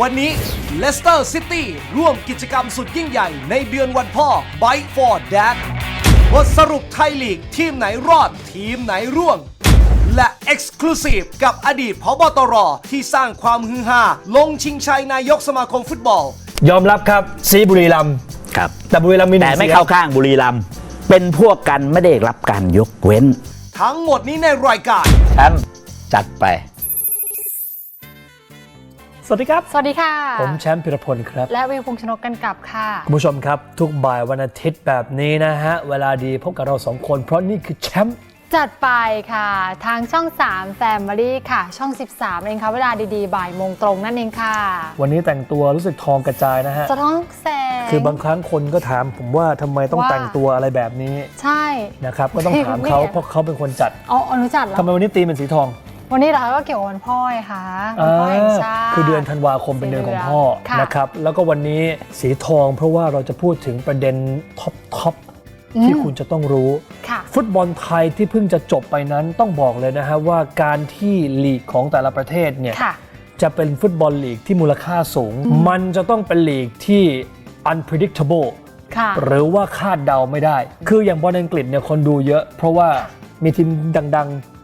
วันนี้เลสเตอร์ซิตี้ร่วมกิจกรรมสุดยิ่งใหญ่ในเดือนวันพ่อ Bite for Dad บทสรุปไทยลีกทีมไหนรอดทีมไหนร่วง และ Exclusive กับอดีตพบตรที่สร้างความฮือฮาลงชิงชัยนายกสมาคมฟุตบอล ยอมรับครับซีบุรีรัมย์ครับ แต่บุรีรัมย์มีหนึ่แต่งไม่สียเข้าข้างบุรีรัมย์เป็นพวกกันไม่ได้รับการยกเว้นทั้งหมดนี้ในรายการ แชมป์จัดไป สวัสดีครับ สวัสดีค่ะ ผมแชมป์พิรพลครับ และวิวพงษ์ชนกกันกลับค่ะ คุณผู้ชมครับ ทุกบ่ายวันอาทิตย์แบบนี้นะฮะ เวลาดีพบกับเราสองคน เพราะนี่คือแชมป์จัดไปค่ะ ทางช่อง 3 Family ค่ะ ช่อง 13เองค่ะเวลาดีๆ บ่ายโมงตรงนั่นเองค่ะ วันนี้แต่งตัวรู้สึกทองกระจายนะฮะสะท้อนแสง คือบางครั้งคนก็ถามผมว่าทำไมต้องว่า แต่งตัวอะไรแบบนี้ใช่ นะครับ ก็ต้องถามเขาไม่เพราะเขาเป็นคนจัดเอาอนุจัดเหรอทำไมวันนี้ตีมเป็นสีทอง วันนี้เหรอคะก็เกี่ยวกับวันพ่อไงค่ะวันพ่อแห่งชาติ คือเดือนธันวาคมเป็นเดือนของพ่อค่ะนะครับ แล้วก็วันนี้สีทองเพราะว่าเราจะพูดถึงประเด็นท็อปท็อปที่คุณจะต้องรู้ค่ะฟุตบอลไทยที่เพิ่งจะจบไปนั้นต้องบอกเลยนะฮะว่าการที่ลีกของแต่ละประเทศเนี่ยค่ะจะเป็นฟุตบอลลีกที่มูลค่าสูง มันจะต้องเป็นลีกที่ unpredictable ค่ะหรือว่าคาดเดาไม่ได้ คืออย่างบอลอังกฤษเนี่ยคนดูเยอะ เพราะว่ามีทีมดังๆ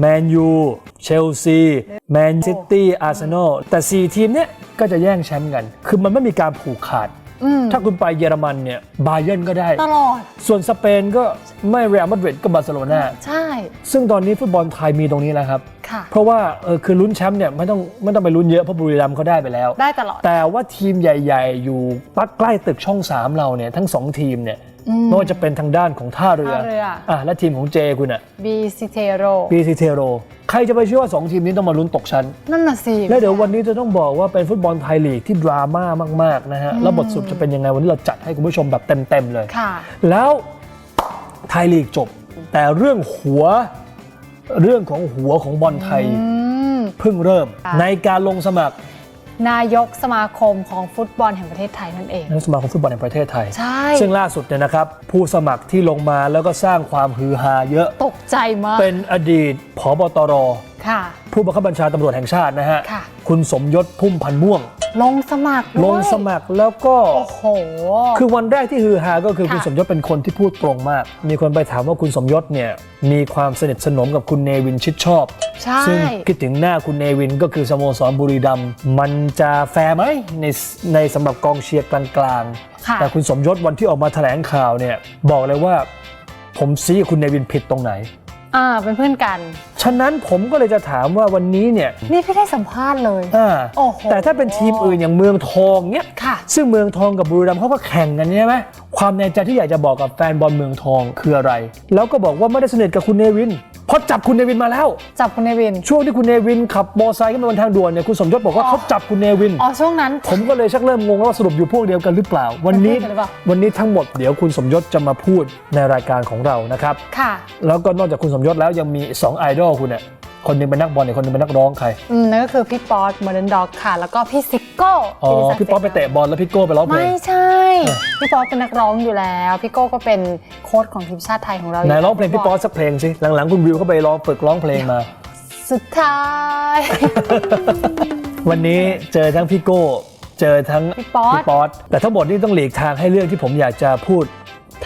แมนยู เชลซี แมนซิตี้ อาร์เซนอล แต่ 4 ทีมเนี่ยก็จะแย่งแชมป์กัน คือมันไม่มีการผูกขาดอืมถ้าคุณไปเยอรมันเนี่ย บาเยิร์นก็ได้ ตลอด ส่วนสเปนก็ไม่เรอัลมาดริดก็บาร์เซโลนาใช่ ซึ่งตอนนี้ฟุตบอลไทยมีตรงนี้แล้วครับค่ะเพราะว่าเออคือลุ้นแชมป์เนี่ยไม่ต้องไม่ต้องไปลุ้นเยอะเพราะบุรีรัมย์เขาได้ไปแล้ว ได้ตลอด แต่ว่าทีมใหญ่ ๆ อยู่ปักใกล้ตึกช่อง 3 เราเนี่ยทั้ง 2 ทีมเนี่ยอืม ไม่ว่าจะเป็นทางด้านของท่าเรือท่าเรืออะและทีมของเจคุณอะบีซิเทโรปีซีเทโรใครจะไปเชื่อว่า2ทีมนี้ต้องมาลุ้นตกชั้น นั่นน่ะสิแล้วเดี๋ยววันนี้จะต้องบอกว่าเป็นฟุตบอลไทยลีกที่ดราม่ามากๆนะฮะแล้วบทสรุปจะเป็นยังไงวันนี้เราจัดให้คุณผู้ชมแบบเต็มๆเลย ค่ะ แล้วไทยลีกจบ แต่เรื่องหัวเรื่องของหัวของบอลไทย อืม เพิ่งเริ่ม ค่ะ ในการลงสมัคร นายกสมาคมของฟุตบอลแห่งประเทศไทยนั่นเองนายกสมาคมฟุตบอลแห่งประเทศไทย ใช่ ซึ่งล่าสุดเนี่ยนะครับ ผู้สมัครที่ลงมาแล้วก็สร้างความฮือฮาเยอะ ตกใจมาก เป็นอดีตผบตรค่ะ ผู้บังคับบัญชาตำรวจแห่งชาตินะฮะค่ะคุณสมยศพุ่มพันธ์ม่วง ลงสมัครด้วยลงสมัครแล้วก็โอ้โหคือวันแรกที่ฮือฮาก็คือค่ะคุณสมยศเป็นคนที่พูดตรงมาก มีคนไปถามว่าคุณสมยศเนี่ยมีความสนิทสนมกับคุณเนวินชิดชอบใช่ซึ่งคิดถึงหน้าคุณเนวินก็คือสโมสรบุรีรัมย์มันจะแฟร์ไหมในในสำหรับกองเชียร์กลางค่ะๆแต่คุณสมยศวันที่ออกมาแถลงข่าวเนี่ยบอกเลยว่าผมซีกับคุณเนวินผิดตรงไหน อ่าเป็นเพื่อนกัน ฉะนั้นผมก็เลยจะถามว่าวันนี้เนี่ยนี่พี่ได้สัมภาษณ์เลย อ่าโอ้โห แต่ถ้าเป็นทีมอื่นอย่างเมืองทองเนี่ยค่ะ ซึ่งเมืองทองกับบุรีรัมย์เขาก็แข่งกันใช่ไหมความในใจที่อยากจะบอกกับแฟนบอลเมืองทองคืออะไร แล้วก็บอกว่าไม่ได้สนิทกับคุณเนวิน เพราะจับคุณเนวินมาแล้ว จับคุณเนวิน ช่วงที่คุณเนวินขับมอไซค์ขึ้นมาบนทางด่วนเนี่ยคุณสมยศบอกว่าอ๋อเขาจับคุณเนวิน อ๋อช่วงนั้น ผมก็เลยชักเริ่มงงว่าสรุปอยู่พวกเดียวกันหรือเปล่า วันนี้เป็นเพื่อนกันหรือเปล่า วันนี้ทั้งหมดเดี๋ยวคุณสมยศจะมาพูดในรายการของเรานะครับ ค่ะ แล้วก็นอกจากคุณสมยศแล้วยังมี2ไอดอลคุณเนี่ย คนหนึงเป็นนักบอลอีกคนหนึงเป็นนักร้องใครอืมนั่นก็คือพี่ป๊อตเมอร์เดนด็อกค่ะ แล้วก็พี่ซิโก้อ๋อกิติศักดิ์พี่ป๊อปไปเตะบอลแล้วพี่โก้ไปร้องเพลไม่งใช่ พี่ป๊อตเป็นนักร้องอยู่แล้ว พี่โก้ก็เป็นโค้ชของทีมชาติไทยของเราไหนร้องเพลงพี่ป๊อปสักเพลงสิ หลังๆ คุณวิวเขาไปร้องฝึกร้องเพลงมา สุดท้าย วันนี้เจอทั้งพี่โก้ เจอทั้งพี่ป๊อต ป๊อตแต่ทั้งหมดนี้ต้องหลีกทางให้เรื่องที่ผมอยากจะพูดค่ะ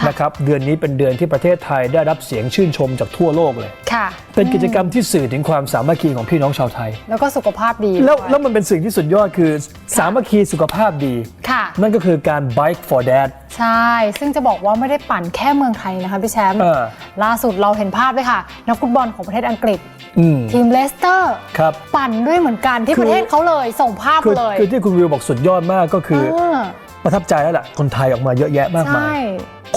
นะครับเดือนนี้เป็นเดือนที่ประเทศไทยได้รับเสียงชื่นชมจากทั่วโลกเลย ค่ะเป็นกิจกรรมที่สื่อถึงความสามัคคีของพี่น้องชาวไทย แล้วก็สุขภาพดีแล้วด้วยแล้วมันเป็นสิ่งที่สุดยอดคือสามัคคีสุขภาพดี ค่ะ นั่นก็คือการ bike for dad ใช่ ซึ่งจะบอกว่าไม่ได้ปั่นแค่เมืองไทยนะคะพี่แชมป์เออ ล่าสุดเราเห็นภาพเลยค่ะ นักฟุตบอลของประเทศอังกฤษ อืม ทีมเลสเตอร์ ครับ ปั่นด้วยเหมือนกันที่คือ ประเทศเขาเลยส่งภาพคือมาเลยคือที่คุณวิวบอกสุดยอดมากก็คือ เออประทับใจแล้วล่ะคนไทยออกมาเยอะแยะมากมายใช่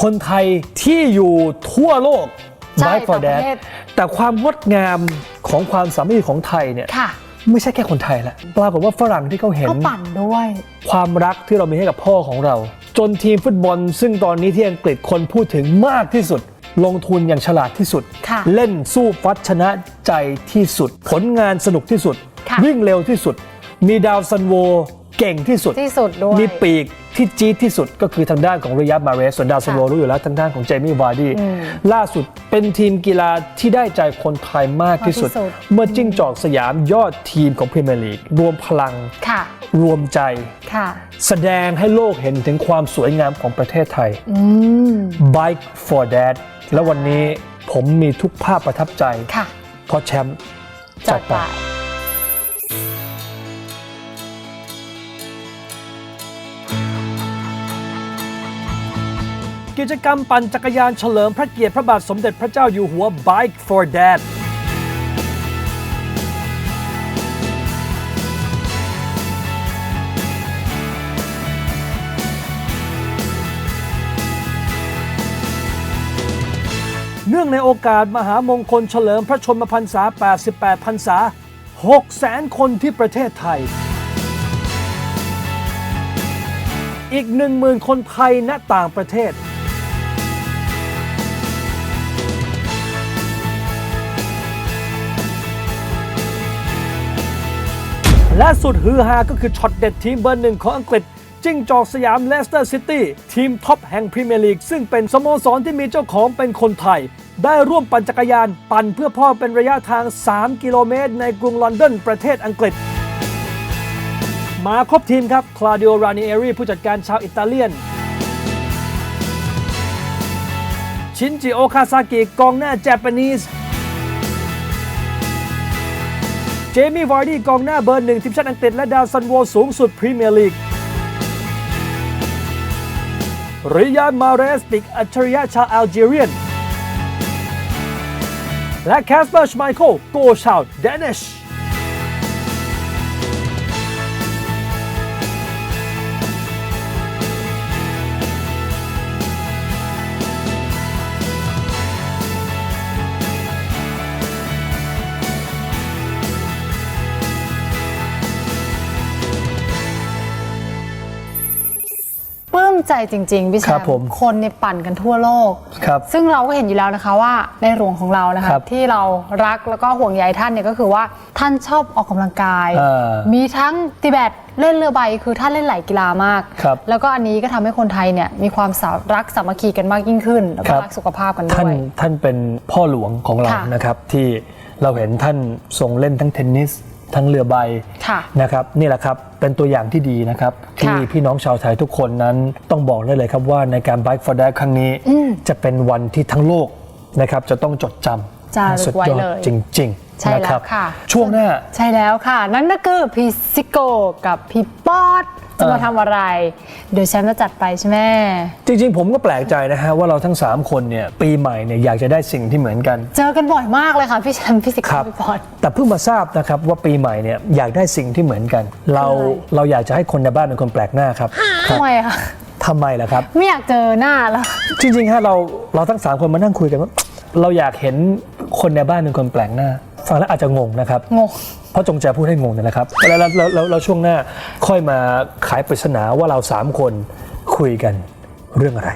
คนไทยที่อยู่ทั่วโลก ใช่ Bike for ต่างป Dad ระเทศ แต่ความงดงามของความสามัคคีของไทยเนี่ยค่ะไม่ใช่แค่คนไทยละปรากฏว่าฝรั่งที่เขาเห็น ก็ปั่นด้วย ความรักที่เรามีให้กับพ่อของเรา จนทีมฟุตบอล ซึ่งตอนนี้ที่อังกฤษคนพูดถึงมากที่สุด ลงทุนอย่างฉลาดที่สุด ค่ะ เล่นสู้ฟัดชนะใจที่สุด ผลงานสนุกที่สุด ค่ะ วิ่งเร็วที่สุด มีดาวซันโว เก่งที่สุด ที่สุดด้วย มีปีกที่จี๊ดที่สุดก็คือทางด้านของริยับมาเรสส่วนดาวซันโวค่ะรู้อยู่แล้วทางด้านของเจมี่วาร์ดี้อืมล่าสุดเป็นทีมกีฬาที่ได้ใจคนไทยมากที่สุดมากที่สุด เมื่อจิ้งจอกสยามยอดทีมของพรีเมียร์ลีกรวมพลังค่ะรวมใจค่ะแสดงให้โลกเห็นถึงความสวยงามของประเทศไทยอืม Bike for Dad แล้ววันนี้ผมมีทุกภาพประทับใจค่ะเพราะแชมป์จัดไป กิจกรรมปั่นจักรยานเฉลิมพระเกียรติพระบาทสมเด็จพระเจ้าอยู่หัว Bike for Dad เนื่องในโอกาสมหามงคลเฉลิมพระชนมพรรษา 88 พรรษา 6 แสนคนที่ประเทศไทย อีก 10,000 คนไทยณต่างประเทศ และสุดฮือฮาก็คือช็อตเด็ดทีมเบอร์หนึ่งของอังกฤษจิ้งจอกสยามเลสเตอร์ซิตี้ทีมท็อปแห่งพรีเมียร์ลีก ซึ่งเป็นสโมสรที่มีเจ้าของเป็นคนไทย ได้ร่วมปั่นจักรยาน ปั่นเพื่อพ่อเป็นระยะทาง 3 กิโลเมตร ในกรุงลอนดอนประเทศอังกฤษ มาครบทีมครับ คลาดิโอ รานิเอรีผู้จัดการชาวอิตาเลียน ชินจิโอ คาซากิกองหน้าเจแปนิส เจมี่วาร์ดี้กองหน้าเบอร์หนึ่งทีมชาติอังกฤษและดาวซันโวสูงสุดพรีเมียร์ลีกริยาดมาเรสปิกอัจฉริยะชาวแอลจีเรียน และแคสเปอร์ชไมเคิลโกชาวเดนิช ใจจริงๆพี่แชครับมผมป์คนเนี่ยปั่นกันทั่วโลก ครับซึ่งเราก็เห็นอยู่แล้วนะคะว่าในหลวงของเรานะคะครับที่เรารักแล้วก็ห่วงใยท่านเนี่ยก็คือว่าท่านชอบออกกำลังกาย เออมีทั้งตีแบดเล่นเรือใบคือท่านเล่นหลายกีฬามาก ครับแล้วก็อันนี้ก็ทำให้คนไทยเนี่ยมีความสารักสามัคคีกันมากยิ่งขึ้น แล้วคก็รับ รักสุขภาพกันด้ท่านวย ท่านเป็นพ่อหลวงของเราค่ะนะครับที่เราเห็นท่านทรงเล่นทั้งเทนนิส ทั้งเรือใบค่ะนะครับนี่แหละครับเป็นตัวอย่างที่ดีนะครับ ที่ค่ะพี่น้องชาวไทยทุกคนนั้นต้องบอกได้เลยครับว่าในการ Bike for Dad ครั้งนี้อืมจะเป็นวันที่ทั้งโลกนะครับจะต้องจดจำจารึกสุดไว้ยอดเลยจริงใช่ๆนะแล้ครัวบค่ะ ช่วงหน้า ใช่แล้วค่ะ นั่นก็คือพี่ซิโกกับพี่ป๊อด จะมาเออทำอะไร เดี๋ยวแชมป์จะจัดไปใช่ไหมจริง ๆ ผมก็แปลกใจนะฮะว่าเราทั้ง 3 คนเนี่ยปีใหม่เนี่ยอยากจะได้สิ่งที่เหมือนกัน เจอกันบ่อยมากเลยค่ะพี่แชมป์พี่ซิโกครับพี่ป๊อดแต่เพิ่งมาทราบนะครับว่าปีใหม่เนี่ยอยากได้สิ่งที่เหมือนกัน เราคืออะไรเราอยากจะให้คนในบ้านเป็นคนแปลกหน้าครับครัทำบไมคะทำไมล่ะครับ ไม่อยากเจอหน้าแล้ว จริงๆฮะเราเราทั้งสามคนมานั่งคุยกันว่าเราอยากเห็นคนในบ้านเป็นคนแปลกหน้าฟังแล้วอาจจะงงนะครับงง เพราะจงใจพูดให้งงเนี่ยนะครับ แล้วแล้วแล้วแล้วช่วงหน้าค่อยมาขายปริศนาว่าเราสามคนคุยกันเรื่องอะไร